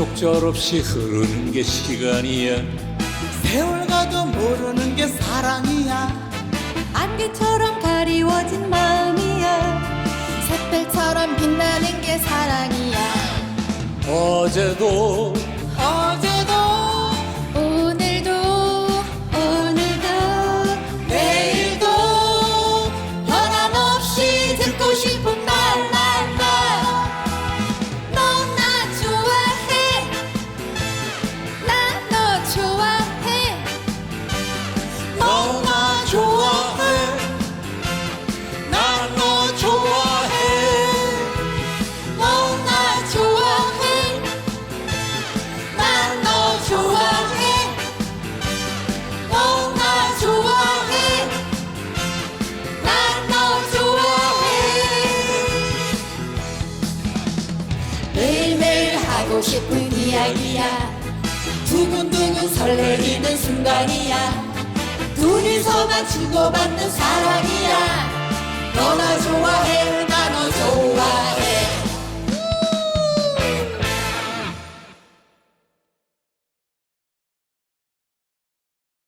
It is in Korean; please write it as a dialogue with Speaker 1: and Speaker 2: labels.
Speaker 1: 적절없이 흐르는 게 시간이야.
Speaker 2: 세월 가도 모르는 게 사랑이야.
Speaker 3: 안개처럼 가리워진 마음이야.
Speaker 4: 샛별처럼 빛나는 게 사랑이야.
Speaker 1: 어제도
Speaker 4: 하고 싶은 이야기야. 두근두근 설레이는 순간이야. 둘이서만 주고받는 사랑이야